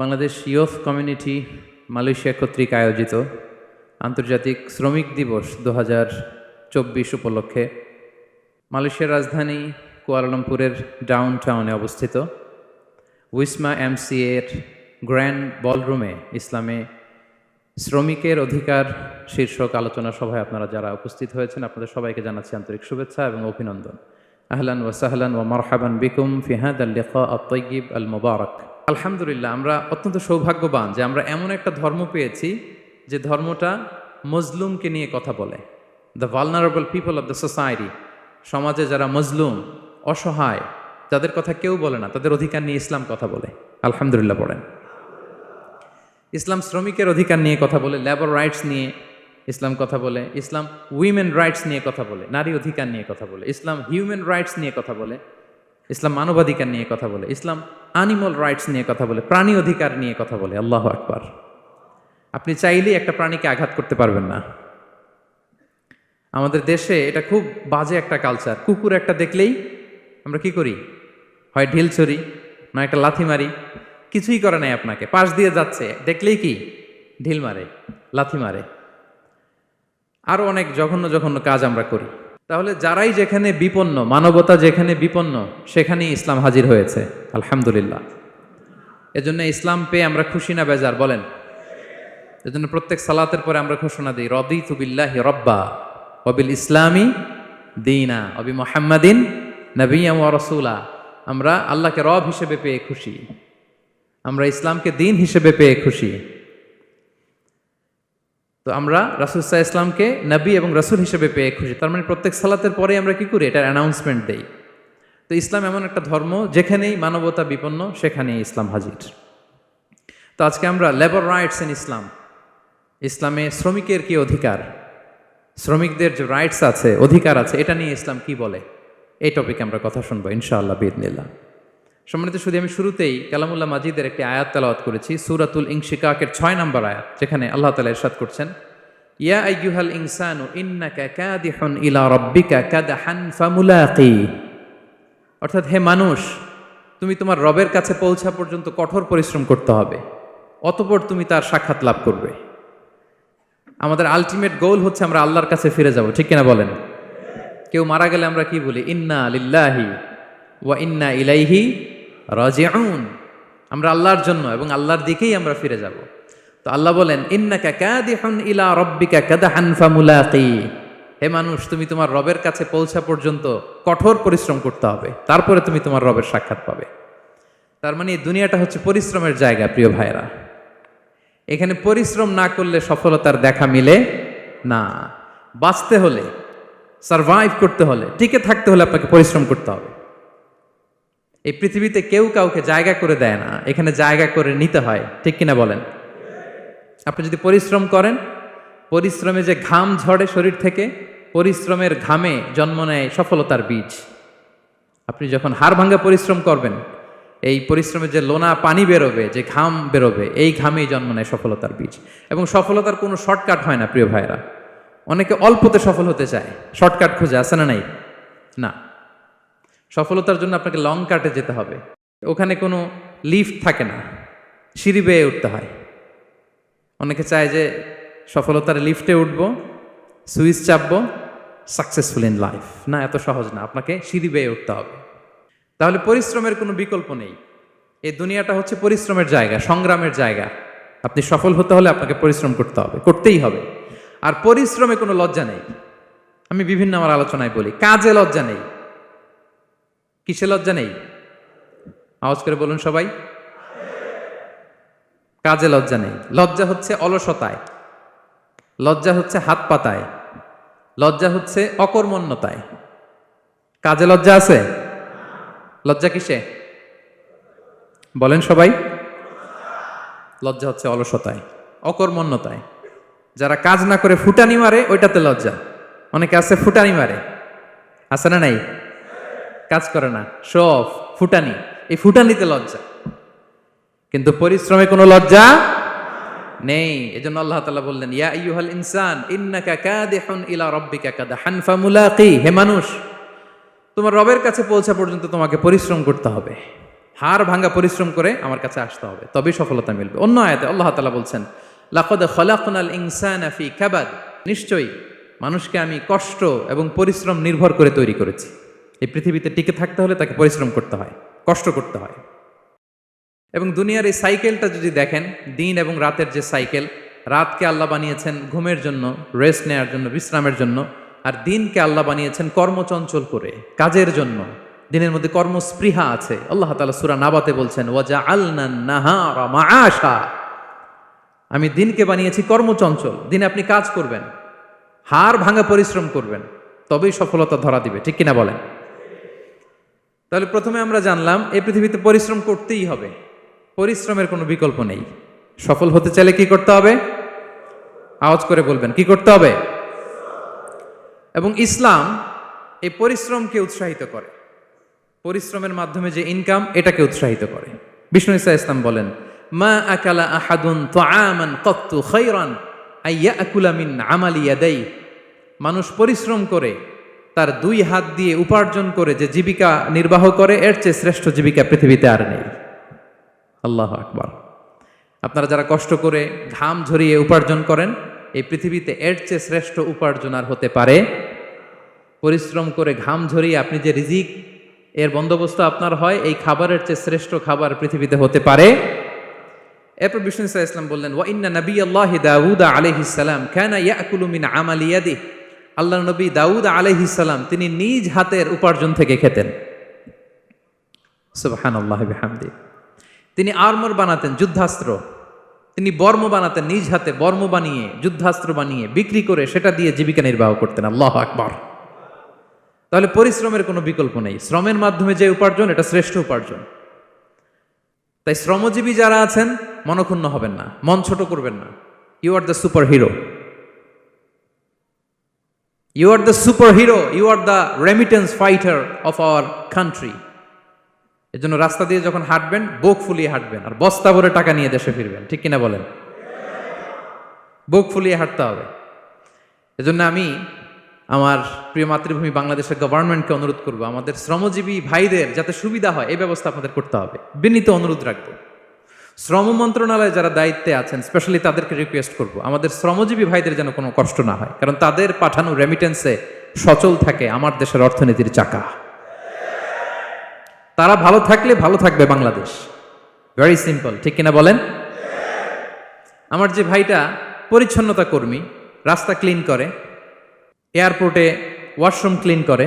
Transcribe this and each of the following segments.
Bangladesh youth community Malaysia কর্তৃক আয়োজিত আন্তর্জাতিক শ্রমিক দিবস দু চব্বিশ উপলক্ষে মালয়েশিয়ার রাজধানী কুয়ালালামপুরের ডাউন টাউনে অবস্থিত উইসমা এমসিএর গ্র্যান্ড বলরুমে ইসলামে শ্রমিকের অধিকার শীর্ষক আলোচনা সভায় আপনারা যারা উপস্থিত হয়েছেন, আপনাদের সবাইকে জানাচ্ছি আন্তরিক শুভেচ্ছা এবং অভিনন্দন। আহলান ওয়া সাহলান ওয়া মারহাবান বিকুম ফিহাদ আল লিকা আত-তাইয়িব আল মুবারক। আলহামদুলিল্লাহ, আমরা অত্যন্ত সৌভাগ্যবান যে আমরা এমন একটা ধর্ম পেয়েছি যে ধর্মটা মজলুমকে নিয়ে কথা বলে। The vulnerable people of the society সমাজে যারা মজলুম, অসহায়, যাদের কথা কেউ বলে না, তাদের অধিকার নিয়ে ইসলাম কথা বলে। আলহামদুলিল্লাহ পড়েন। ইসলাম শ্রমিকের অধিকার নিয়ে কথা বলে লেবার রাইটস নিয়ে ইসলাম কথা বলে, ইসলাম উইমেন রাইটস নিয়ে কথা বলে, নারী অধিকার নিয়ে কথা বলে, ইসলাম হিউম্যান রাইটস নিয়ে কথা বলে। ইসলাম মানবাধিকার নিয়ে কথা বলে, ইসলাম আনিমাল রাইটস নিয়ে কথা বলে, প্রাণী অধিকার নিয়ে কথা বলে, আল্লাহ আকবার। আপনি চাইলেই একটা প্রাণীকে আঘাত করতে পারবেন না। আমাদের দেশে এটা খুব বাজে একটা কালচার কুকুর একটা দেখলেই আমরা কি করি? হয় ঢিল ছড়ি না একটা লাথি মারি, কিছুই করে নাই আপনাকে। পাশ দিয়ে যাচ্ছে, দেখলেই কি? ঢিল মারে, লাথি মারে। আরও অনেক জঘন্য জঘন্য কাজ আমরা করি। তাহলে যারাই যেখানে বিপন্ন, মানবতা যেখানে বিপন্ন, সেখানেই ইসলাম হাজির হয়েছে। আলহামদুলিল্লাহ। এজন্য ইসলাম পেয়ে আমরা খুশি না বেজার, বলেন? এজন্য প্রত্যেক সালাতের পরে আমরা ঘোষণা দিই রদি তুবিল্লাহ রব্বা অবিল ইসলামী দিনা অবি মোহাম্মদিন নবীম রসুলা। আমরা আল্লাহকে রব হিসেবে পেয়ে খুশি। আমরা ইসলামকে দিন হিসেবে পেয়ে খুশি। তো আমরা রাসুলসাহ ইসলামকে নবী এবং রসুল হিসেবে পেয়ে খুশি। তার মানে প্রত্যেক সালাতের পরে আমরা কি করি? এটার অ্যানাউন্সমেন্ট দেই। তো ইসলাম এমন একটা ধর্ম, যেখানেই মানবতা বিপন্ন, সেখানেই ইসলাম হাজির। তো আজকে আমরা লেবার রাইটস ইন ইসলাম ইসলামে শ্রমিকের কি অধিকার? শ্রমিকদের যে রাইটস আছে, অধিকার আছে, এটা নিয়ে ইসলাম কি বলে? এই টপিকে আমরা কথা শুনব, ইনশাআল্লাহ বিদনিল্লাহ সম্মানিত শুধু আমি শুরুতেই কালামুল্লাহ মাজিদের একটি আয়াত তালাওয়াত করেছি, সুরাতুল ইংশিকাকের ছয় নম্বর আয়াত, যেখানে আল্লাহ তালা ইরশাদ করছেন, ইয়া আইয়ুহাল ইনসানু ইন্নাকা কাদিহুন ইলা রাব্বিকা কাদহান ফামুলাকি। অর্থাৎ হে মানুষ, তুমি তোমার রবের কাছে পৌঁছা পর্যন্ত কঠোর পরিশ্রম করতে হবে, অতপর তুমি তার সাক্ষাৎ লাভ করবে। আমাদের আলটিমেট গোল হচ্ছে আমরা আল্লাহর কাছে ফিরে যাব, ঠিক কিনা বলেন? কেউ মারা গেলে আমরা কি বলি? ইন্না লিল্লাহি ওয়া ইন্না ইলাইহি রাজিউন, আমরা আল্লাহর জন্য এবং আল্লাহর দিকেই আমরা ফিরে যাব। তো আল্লাহ বলেন, ইন্নাকা কাদিহুন ইলা রাব্বিকা কাদহান ফামুলাকি। হে মানুষ, তুমি তোমার রবের কাছে পৌঁছা পর্যন্ত কঠোর পরিশ্রম করতে হবে, তারপরে তুমি তোমার রবের সাক্ষাৎ পাবে। তার মানে এই দুনিয়াটা হচ্ছে পরিশ্রমের জায়গা, প্রিয় ভাইরা এখানে পরিশ্রম না করলে সফলতার দেখা মিলে না। বাঁচতে হলে, সারভাইভ করতে হলে, টিকে থাকতে হলে আপনাকে পরিশ্রম করতে হবে। এই পৃথিবীতে কেউ কাউকে জায়গা করে দেয় না। এখানে জায়গা করে নিতে হয়। ঠিক কিনা বলেন? আপনি যদি পরিশ্রম করেন, পরিশ্রমে যে ঘাম ঝরে শরীর থেকে, পরিশ্রমের ঘামে জন্ম নেয় সফলতার বীজ। আপনি যখন হাড় ভাঙ্গা পরিশ্রম করবেন, এই পরিশ্রমে যে লোনা পানি বেরোবে, যে ঘাম বেরোবে, এই ঘামেই জন্ম নেয় সফলতার বীজ। এবং সফলতার কোনো শর্টকাট হয় না, প্রিয় ভাইরা অনেকে অল্পতে সফল হতে চায়। শর্টকাট খুঁজে আসে না নাই? না। সফলতার জন্য আপনাকে লং কাটে যেতে হবে। ওখানে কোনো লিফট থাকে না। সিঁড়ি বেয়ে উঠতে হয়। অনেকে চায় যে সফলতার লিফটে উঠব, সুইচ চাপবো সাকসেসফুল ইন লাইফ না, এত সহজ না, আপনাকে সিঁড়ি বেয়ে উঠতে হবে। তাহলে পরিশ্রমের কোনো বিকল্প নেই। এই দুনিয়াটা হচ্ছে পরিশ্রমের জায়গা, সংগ্রামের জায়গা। আপনি সফল হতে হলে আপনাকে পরিশ্রম করতে হবে, করতেই হবে। আর পরিশ্রমে কোনো লজ্জা নেই। আমি বিভিন্ন আমার আলোচনায় বলি, কাজে লজ্জা নেই। কিসে লজ্জা নেই? আওয়াজ করে বলুন সবাই। কাজে লজ্জা নেই। লজ্জা হচ্ছে অলসতায়। লজ্জা হচ্ছে হাত পাতায়। লজ্জা হচ্ছে অকর্মণ্যতায়। কাজে লজ্জা আছে? লজ্জা কিসে? বলেন সবাই। লজ্জা হচ্ছে অলসতায়, অকর্মণ্যতায়। যারা কাজ না করে ফুটানি মারে, ওইটাতে লজ্জা। অনেকে আছে ফুটানি মারে। আছে না নাই? কাজ করে না। শো অফ, ফুটানি। এই ফুটানিতে লজ্জা। কিন্তু পরিশ্রমে কোনো লজ্জা নেই। এজন্য আল্লাহ তাআলা বললেন, ইয়া আইয়ুহাল ইনসান, ইন্নাকা কাদিহুন ইলা রাব্বিকা কাদহান ফামুলাকি। হে মানুষ, তোমার রবের কাছে পৌঁছা পর্যন্ত তোমাকে পরিশ্রম করতে হবে। হাড় ভাঙা পরিশ্রম করে আমার কাছে আসতে হবে। তবেই সফলতা মিলবে। অন্য আয়াতে আল্লাহ তালা বলছেন, লাকদ খলাকুনাল ইনসান ফি কাবাদ। নিশ্চয়ই, মানুষকে আমি কষ্ট এবং পরিশ্রম নির্ভর করে তৈরি করেছি। এই পৃথিবীতে টিকে থাকতে হলে তাকে পরিশ্রম করতে হয়, কষ্ট করতে হয়। এবং দুনিয়ার এই সাইকেলটা যদি দেখেন, দিন এবং রাতের যে সাইকেল, রাতকে আল্লাহ বানিয়েছেন ঘুমের জন্য, রেস্ট নেওয়ার জন্য, বিশ্রামের জন্য, আর দিনকে আল্লাহ বানিয়েছেন কর্মচঞ্চল করে, কাজের জন্য। দিনের মধ্যে কর্মস্পৃহা আছে। আল্লাহ তালা সুরা নাবাতে বলছেন ওয়াজা আল্লাহ আমি দিনকে বানিয়েছি কর্মচঞ্চল। দিনে আপনি কাজ করবেন, হাড় ভাঙা পরিশ্রম করবেন, তবেই সফলতা ধরা দিবে। ঠিক কিনা বলেন? তাহলে প্রথমে আমরা জানলাম, এই পৃথিবীতে পরিশ্রম করতেই হবে। পরিশ্রমের কোনো বিকল্প নেই। সফল হতে চাইলে কি করতে হবে? আওয়াজ করে বলবেন, কি করতে হবে? এবং ইসলাম এই পরিশ্রমকে উৎসাহিত করে। পরিশ্রমের মাধ্যমে যে ইনকাম এটাকে উৎসাহিত করে। বিষ্ণু ইসা ইসলাম বলেন, মা আকালা আহাদুন তাআমান কত্তু খাইরান আইয়া আকুলা মিন আমালি মানুষ পরিশ্রম করে তার দুই হাত দিয়ে উপার্জন করে যে জীবিকা নির্বাহ করে, এর চেয়ে শ্রেষ্ঠ জীবিকা পৃথিবীতে আর নেই। আল্লাহ আকবার। আপনারা যারা কষ্ট করে ঘাম ঝরিয়ে উপার্জন করেন, এই পৃথিবীতে এর চেয়ে শ্রেষ্ঠ উপার্জন আর হতে পারে। পরিশ্রম করে ঘাম ঝরিয়ে আপনি যে রিজিক, এর বন্দোবস্ত আপনার হয়, এই খাবারের চেয়ে শ্রেষ্ঠ খাবার পৃথিবীতে হতে পারে। এরপর বিষ্ণু ইসা ইসলাম বললেন, ওয়া ইন্না নবী আল্লাহ দাউদ আলাইহিস সালাম কানা ইয়াকুলু মিন আমালি ইয়াদিহি। আল্লাহ নবী দাউদ আলাইহিস সালাম তিনি নিজ হাতের উপার্জন থেকে খেতেন। সুবহানাল্লাহ বিহামদি। তিনি আর্মর বানাতেন, যুদ্ধাস্ত্র। তিনি বর্ম বানাতেন, নিজ হাতে বর্ম বানিয়ে, যুদ্ধাস্ত্র বানিয়ে বিক্রি করে সেটা দিয়ে জীবিকা নির্বাহ করতেন। আল্লাহ আকবার। তাহলে পরিশ্রমের কোনো বিকল্প নেই। শ্রমের মাধ্যমে যে উপার্জন, এটা শ্রেষ্ঠ উপার্জন। তাই শ্রমজীবী যারা আছেন, মনক্ষুণ্ণ হবেন না, মন ছোট করবেন না। You are the super hero are the super hero you are the remittance fighter of our country এর জন্য রাস্তা দিয়ে যখন হাঁটবেন, বুক ফুলিয়ে হাঁটবেন, আর বস্তা ভরে টাকা নিয়ে দেশে ফিরবেন। ঠিক কিনা বলেন? বুক ফুলিয়ে হাঁটতে হবে। এজন্য আমি আমার প্রিয় মাতৃভূমি বাংলাদেশের গভর্নমেন্টকে অনুরোধ করব, আমাদের শ্রমজীবী ভাইদের যাতে সুবিধা হয়, এই ব্যবস্থা আপনাদের করতে হবে। বিনীত অনুরোধ রাখব। শ্রম মন্ত্রণালয়ে যারা দায়িত্বে আছেন স্পেশালি তাদেরকে রিকোয়েস্ট করব, আমাদের শ্রমজীবী ভাইদের যেন কোনো কষ্ট না হয়, কারণ তাদের পাঠানো রেমিটেন্সে সচল থাকে আমার দেশের অর্থনীতির চাকা। তারা ভালো থাকলে ভালো থাকবে বাংলাদেশ। ভেরি সিম্পল ঠিক কিনা বলেন? আমার যে ভাইটা পরিচ্ছন্নতা কর্মী, রাস্তা ক্লিন করে এয়ারপোর্টে ওয়াশরুম ক্লিন করে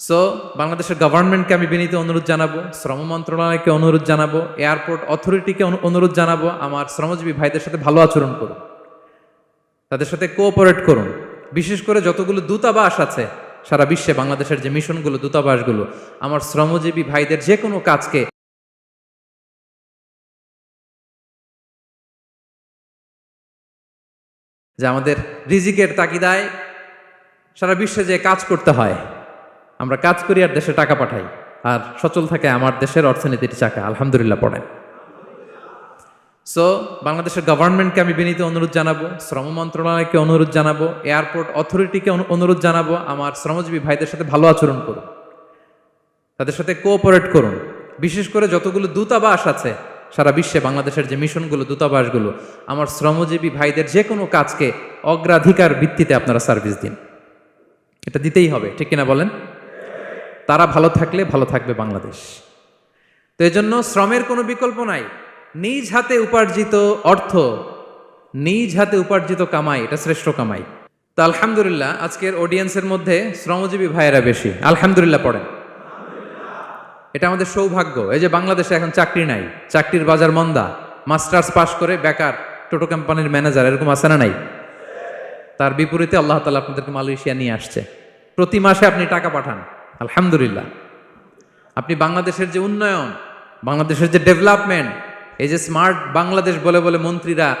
সো বাংলাদেশের গভর্নমেন্টকে আমি বিনীত অনুরোধ জানাব, শ্রম মন্ত্রণালয়কে অনুরোধ জানাব এয়ারপোর্ট অথরিটিকে অনু- অনুরোধ জানাব, আমার শ্রমজীবী ভাইদের সাথে ভালো আচরণ করুন। তাদের সাথে কোঅপারেট করুন। বিশেষ করে যতগুলো দূতাবাস আছে, সারা বিশ্বে বাংলাদেশের যে মিশনগুলো, দূতাবাসগুলো, আমার শ্রমজীবী ভাইদের যে কোনো কাজকে যে আমাদের রিজিকের তাগিদায় সারা বিশ্বে যে কাজ করতে হয় আমরা কাজ করি আর দেশে টাকা পাঠাই। আর সচল থাকে আমার দেশের অর্থনীতির চাকা। আলহামদুলিল্লাহ পড়েন। সো বাংলাদেশের গভর্নমেন্টকে আমি বিনীত অনুরোধ জানাব, শ্রম মন্ত্রণালয়কে অনুরোধ জানাব এয়ারপোর্ট অথরিটিকে অনুরোধ জানাব, আমার শ্রমজীবী ভাইদের সাথে ভালো আচরণ করুন। তাদের সাথে কোঅপারেট করুন। বিশেষ করে যতগুলো দূতাবাস আছে, সারা বিশ্বে বাংলাদেশের যে মিশনগুলো, দূতাবাসগুলো, আমার শ্রমজীবী ভাইদের যে কোনো কাজকে অগ্রাধিকার ভিত্তিতে আপনারা সার্ভিস দিন। এটা দিতেই হবে, ঠিক কিনা বলেন? তারা ভালো থাকলে ভালো থাকবে বাংলাদেশ। তো এই জন্য শ্রমের কোনো বিকল্প নাই। নিজ হাতে উপার্জিত অর্থ, নিজ হাতে উপার্জিত কামাই, এটা শ্রেষ্ঠ কামাই। তো আলহামদুলিল্লাহ, আজকের অডিয়েন্সের মধ্যে শ্রমজীবী ভাইয়েরা বেশি। আলহামদুলিল্লাহ পড়েন। এটা আমাদের সৌভাগ্য। এই যে বাংলাদেশে এখন চাকরি নাই, চাকরির বাজার মন্দা। মাস্টার্স পাশ করে বেকার, টোটো কোম্পানির ম্যানেজার, এরকম আছে না নাই? তার বিপরীতে আল্লাহ তালা আপনাদেরকে মালয়েশিয়া নিয়ে আসছে। প্রতি মাসে আপনি টাকা পাঠান। আলহামদুলিল্লাহ। আপনি বাংলাদেশের যে উন্নয়ন, বাংলাদেশের যে ডেভেলপমেন্ট, এই যে স্মার্ট বাংলাদেশ বলে বলে মন্ত্রীরা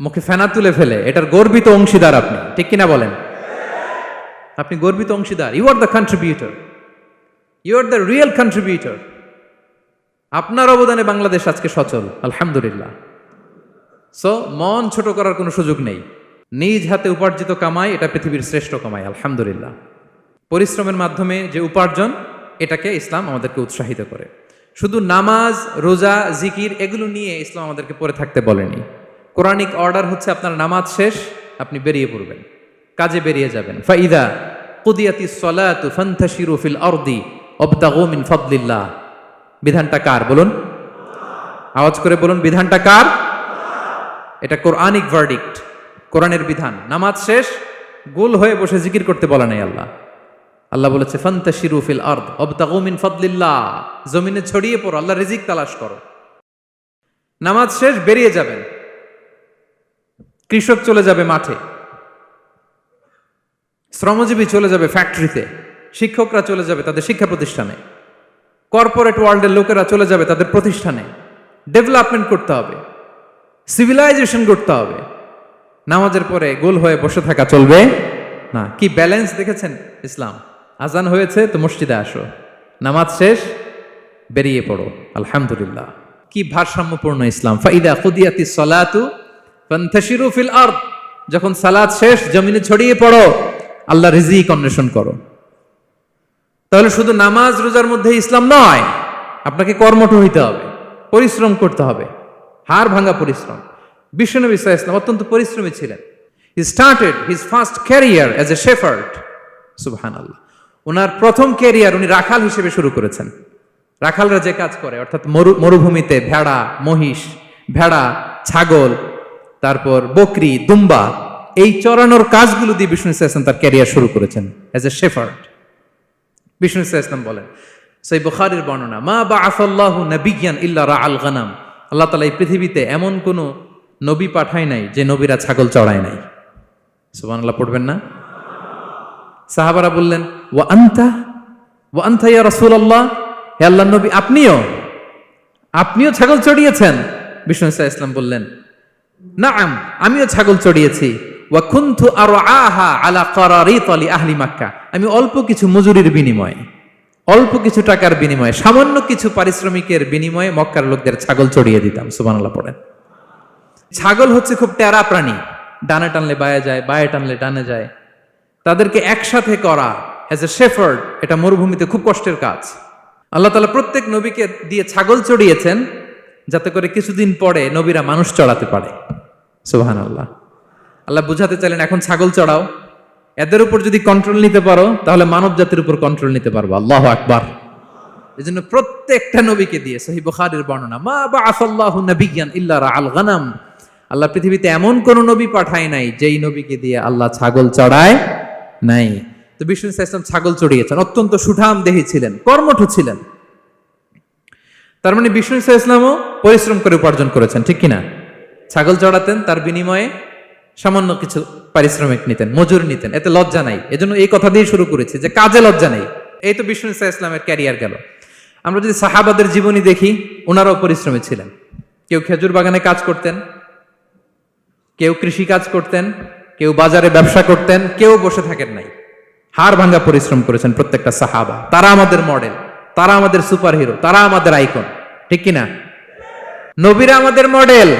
মুখে ফেনা তুলে ফেলে, এটার গর্বিত অংশীদার আপনি, ঠিক কিনা বলেন? আপনি গর্বিত অংশীদার you are the contributor you are the real contributor আপনার অবদানে বাংলাদেশ আজকে সচল, আলহামদুলিল্লাহ। সো মন ছোট করার কোনো সুযোগ নেই। নিজ হাতে উপার্জিত কামাই, এটা পৃথিবীর শ্রেষ্ঠ কামাই, আলহামদুলিল্লাহ। পরিশ্রমের মাধ্যমে যে উপার্জন, এটাকে ইসলাম আমাদেরকে উৎসাহিত করে। শুধু নামাজ, রোজা, জিকির এগুলো নিয়ে ইসলাম আমাদেরকে পড়ে থাকতে বলেনি। কোরআনিক অর্ডার হচ্ছে আপনার নামাজ শেষ, আপনি বেরিয়ে পড়বেন। কাজে বেরিয়ে যাবেন। ফাইদা কুদিয়াতি সলাতু ফান্তাশিরু ফিল আরদি ওয়াবতাগু মিন ফাদলিল্লাহ। বিধানটা কার বলুন? আওয়াজ করে বলুন, বিধানটা কার? এটা কোরআনিক ভার্ডিক্ট কোরআনের বিধান। নামাজ শেষ, গোল হয়ে বসে জিকির করতে বলা নাই আল্লাহ। আল্লাহ বলেছে, ফান্তাশিরু ফিল আরদ ওয়াবতাগু মিন ফাদলিল্লাহ। জমিনে ছড়িয়ে পড়ো, আল্লাহ রিজিক তালাশ করো। নামাজ শেষ, বেরিয়ে যাবেন। কৃষক চলে যাবে মাঠে। শ্রমজীবী চলে যাবে ফ্যাক্টরিতে। শিক্ষকরা চলে যাবে তাদের শিক্ষা প্রতিষ্ঠানে। কর্পোরেট ওয়ার্ল্ডের লোকেরা চলে যাবে তাদের প্রতিষ্ঠানে। ডেভেলপমেন্ট করতে হবে। সিভিলাইজেশন করতে হবে। নামাজের পরে গোল হয়ে বসে থাকা চলবে না। কি ব্যালেন্স দেখেছেন ইসলাম? আজান হয়েছে, তো মসজিদে আসো। নামাজ শেষ, বেরিয়ে পড়ো। আলহামদুলিল্লাহ। কি ভারসাম্যপূর্ণ ইসলাম। ফাইদা খুদিয়াতি সলাতু ফান্তাশিরু ফিল আরদ। যখন সালাত শেষ, জমিনে ছড়িয়ে পড়ো, আল্লাহ রিজিক অন্বেষণ করো। তাহলে শুধু নামাজ, রোজার মধ্যে ইসলাম নয়, আপনাকে কর্মঠ হইতে হবে, পরিশ্রম করতে হবে। হার ভাঙা পরিশ্রম। বিশ্বনবী ইসা ইসলাম অত্যন্ত পরিশ্রমী ছিলেন। He started his first career as a shepherd সুবহান আল্লাহ ওনার প্রথম কেরিয়ার উনি রাখাল হিসেবে শুরু করেছেন। রাখালরা যে কাজ করে, অর্থাৎ মরু, মরুভূমিতে ভেড়া, মহিষ, ভেড়া, ছাগল, তারপর বকরি, দুম্বা, এই চড়ানোর কাজগুলো দিয়ে বিষ্ণু ইসলাম তার ক্যারিয়ার শুরু করেছেন as a shepherd Bishnu Islam বলেন, সেই বুখারির বর্ণনা, মা বা আসাল্লাহু নবিজ্ঞান ইল্লা রা আল গানাম। আল্লাহ তালা এই পৃথিবীতে এমন কোন নবী পাঠায় নাই যে নবীরা ছাগল চড়ায় নাই। সুবান আল্লাহ পড়বেন না? সাহাবারা বললেন ও আন্তা? ও আন্তা ইয়া রসুল আল্লাহ হে আল্লাহ নবী, আপনিও? আপনিও ছাগল চড়িয়েছেন? বিষ্ণু ইসা ইসলাম বললেন না আম আমিও ছাগল চড়িয়েছি। ওয়া কুনতু আরও আহা আলা করারিত আলি আহলি মাক্কা? আমি অল্প কিছু মজুরির বিনিময়ে, অল্প কিছু টাকার বিনিময়ে, সামান্য কিছু পারিশ্রমিকের বিনিময়ে মক্কার লোকদের ছাগল চড়িয়ে দিতাম, সুবহানাল্লাহ পড়েন। ছাগল হচ্ছে খুব টেরা প্রাণী। ডানে টানলে বায়ে যায়, বায়ে টানলে ডানে যায়। তাদেরকে একসাথে করা অ্যাজ এ শেফার্ড এটা মরুভূমিতে খুব কষ্টের কাজ। আল্লাহ তালা প্রত্যেক নবীকে দিয়ে ছাগল চড়িয়েছেন যাতে করে কিছুদিন পরে নবীরা মানুষ চড়াতে পারে। সোহান আল্লাহ আল্লাহ বুঝাতে চাইলেন, এখন ছাগল চড়াও। এদের উপর যদি কন্ট্রোল নিতে পারো, তাহলে মানব জাতির উপর কন্ট্রোল নিতে পারব। আল্লাহ আকবার। এই জন্য প্রত্যেকটা নবীকে দিয়ে সহি বুখারের বর্ণনা, মা বা আসাল্লাহ নবিজ্ঞান ইল্লা আল গানাম। আল্লাহ পৃথিবীতে এমন কোন নবী পাঠায় নাই, যেই নবীকে দিয়ে আল্লাহ ছাগল চড়ায়। নাই। তো বিষ্ণু ইসলাম ছাগল চড়িয়েছেন, অত্যন্ত সুঠাম দেহী ছিলেন, কর্মঠ ছিলেন। তার মানে বিষ্ণু ইসলামও পরিশ্রম করে উপার্জন করেছেন, ঠিক কিনা? ছাগল চড়াতেন, তার বিনিময়ে সামান্য কিছু পারিশ্রমিক নিতেন, মজুরি নিতেন, এতে লজ্জা নাই। এজন্য এই কথা দিয়ে শুরু করেছি যে কাজে লজ্জা নেই। এই তো বিষ্ণু ইসা ইসলামের ক্যারিয়ার গেল। আমরা যদি সাহাবাদের জীবনী দেখি ওনারাও পরিশ্রমী ছিলেন। কেউ খেজুর বাগানে কাজ করতেন, কেউ কৃষি কাজ করতেন কেউ বাজারে ব্যবসা করতেন, কেউ বসে থাকেন নাই। হাড় ভাঙ্গা পরিশ্রম করেছেন প্রত্যেকটা সাহাবা। তারা আমাদের মডেল তারা আমাদের সুপার হিরো তারা আমাদের আইকন ঠিক কিনা নবীরা আমাদের মডেল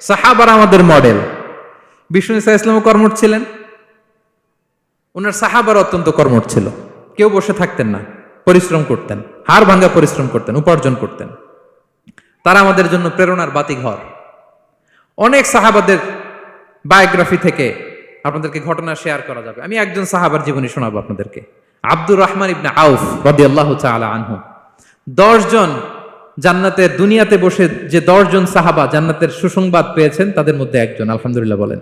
সাহাবারা আমাদের মডেল বিষ্ণু ইসা ইসলামও কর্মঠ ছিলেন। ওনার সাহাবার অত্যন্ত কর্মঠ ছিল। কেউ বসে থাকতেন না, পরিশ্রম করতেন, হাড় ভাঙ্গা পরিশ্রম করতেন, উপার্জন করতেন। তারা আমাদের জন্য প্রেরণার বাতি ঘর অনেক সাহাবাদের বায়োগ্রাফি থেকে আপনাদেরকে ঘটনা শেয়ার করা যাবে। আমি একজন সাহাবার জীবনী শোনাবো আপনাদেরকে। আব্দুর রহমান ইবনে আউফ রদি আল্লাহ আনহু। দশজন জান্নাতের দুনিয়াতে বসে যে দশজন সাহাবা জান্নাতের সুসংবাদ পেয়েছেন, তাদের মধ্যে একজন, আলহামদুলিল্লাহ বলেন।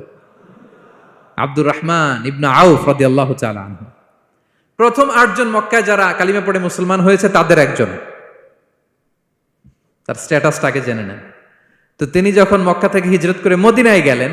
আব্দুর রহমান ইবনা আউফ রদি আল্লাহ আনহু। প্রথম আটজন মক্কায় যারা কালিমা পড়ে মুসলমান হয়েছে, তাদের একজন। তার স্ট্যাটাসটাকে জেনে নেন। তো তিনি যখন মক্কা থেকে হিজরত করে মদিনায় গেলেন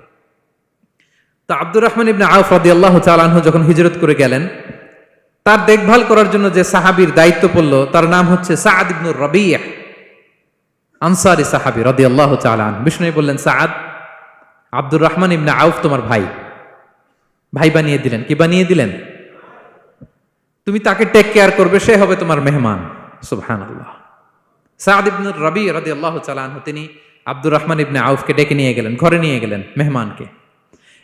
তা আব্দুর রহমান ইবনে আউফ রাদিয়াল্লাহু তাআলা যখন হিজরত করে গেলেন, তার দেখভাল করার জন্য যে সাহাবীর দায়িত্ব পড়ল, তার নাম হচ্ছে সাআদ ইবনুর রাবিয়া আনসারি সাহাবী রাদিয়াল্লাহু তাআলা আনহু। বিষ্ণু বললেন, সাআদ, আব্দুর রহমান ইবনে আউফ তোমার ভাই। ভাই বানিয়ে দিলেন। কি বানিয়ে দিলেন? তুমি তাকে টেক কেয়ার করবে, সে হবে তোমার মেহমান। সুবহানাল্লাহ। সাদ ইবনুর রবি রাদিয়াল্লাহু তাআলা আনহু, তিনি আব্দুর রহমান ইবনে আউফকে ডেকে নিয়ে গেলেন, ঘরে নিয়ে গেলেন, মেহমানকে।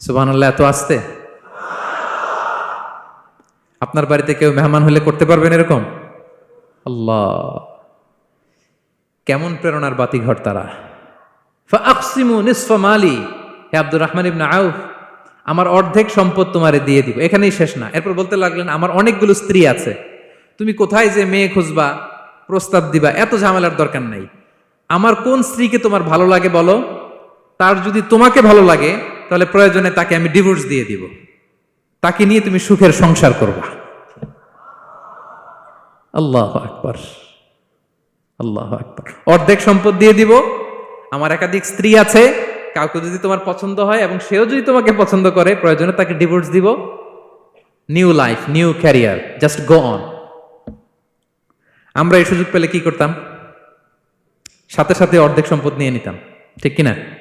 সুবহানাল্লাহ, এত আসতে? আপনার বাড়িতে কেউ মেহমান হলে করতে পারবেন এরকম? আল্লাহ। কেমন প্রেরণার বাতি ঘর তারা। ফাকসিমু নিসফা মালি। হে আব্দুর রহমান ইবনে আউফ, আমার অর্ধেক সম্পদ তোমারে দিয়ে দিব। এখানেই শেষ না। এরপর বলতে লাগলেন, আমার অনেকগুলো স্ত্রী আছে। তুমি কোথায় যে মেয়ে খুঁজবা, প্রস্তাব দিবা, এত ঝামেলার দরকার নাই। আমার কোন স্ত্রীকে তোমার ভালো লাগে বলো? তার যদি তোমাকে ভালো লাগে তাহলে প্রয়োজনে তাকে আমি ডিভোর্স দিয়ে দিব। তাকে নিয়ে তুমি সুখের সংসার করবা। আল্লাহ আকবর। আল্লাহ আকবর। অর্ধেক সম্পদ দিয়ে দিব। আমার একাধিক স্ত্রী আছে, কাউকে যদি তোমার পছন্দ হয় এবং সেও যদি তোমাকে পছন্দ করে, প্রয়োজনে তাকে ডিভোর্স দিব। New life new career just go on আমরা এই সুযোগ পেলে কি করতাম? সাথে সাথে অর্ধেক সম্পদ নিয়ে নিতাম, ঠিক কিনা?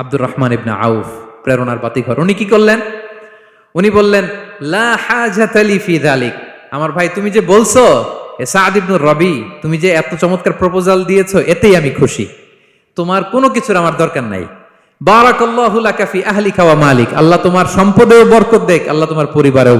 আব্দুর রহমান ইবনা আউফ, প্রেরণার বাতিঘর। উনি কি করলেন? উনি বললেন আমার ভাই, তুমি যে বলছো রবি, তুমি যে এত চমৎকার প্রপোজাল দিয়েছ, এতেই আমি খুশি। তোমার কোনো কিছুর আমার দরকার নাই। বারাকাল্লাহু লাকা ফি আহলিকা মালিক। আল্লাহ তোমার সম্পদেও বরকত দেখ, আল্লাহ তোমার পরিবারেও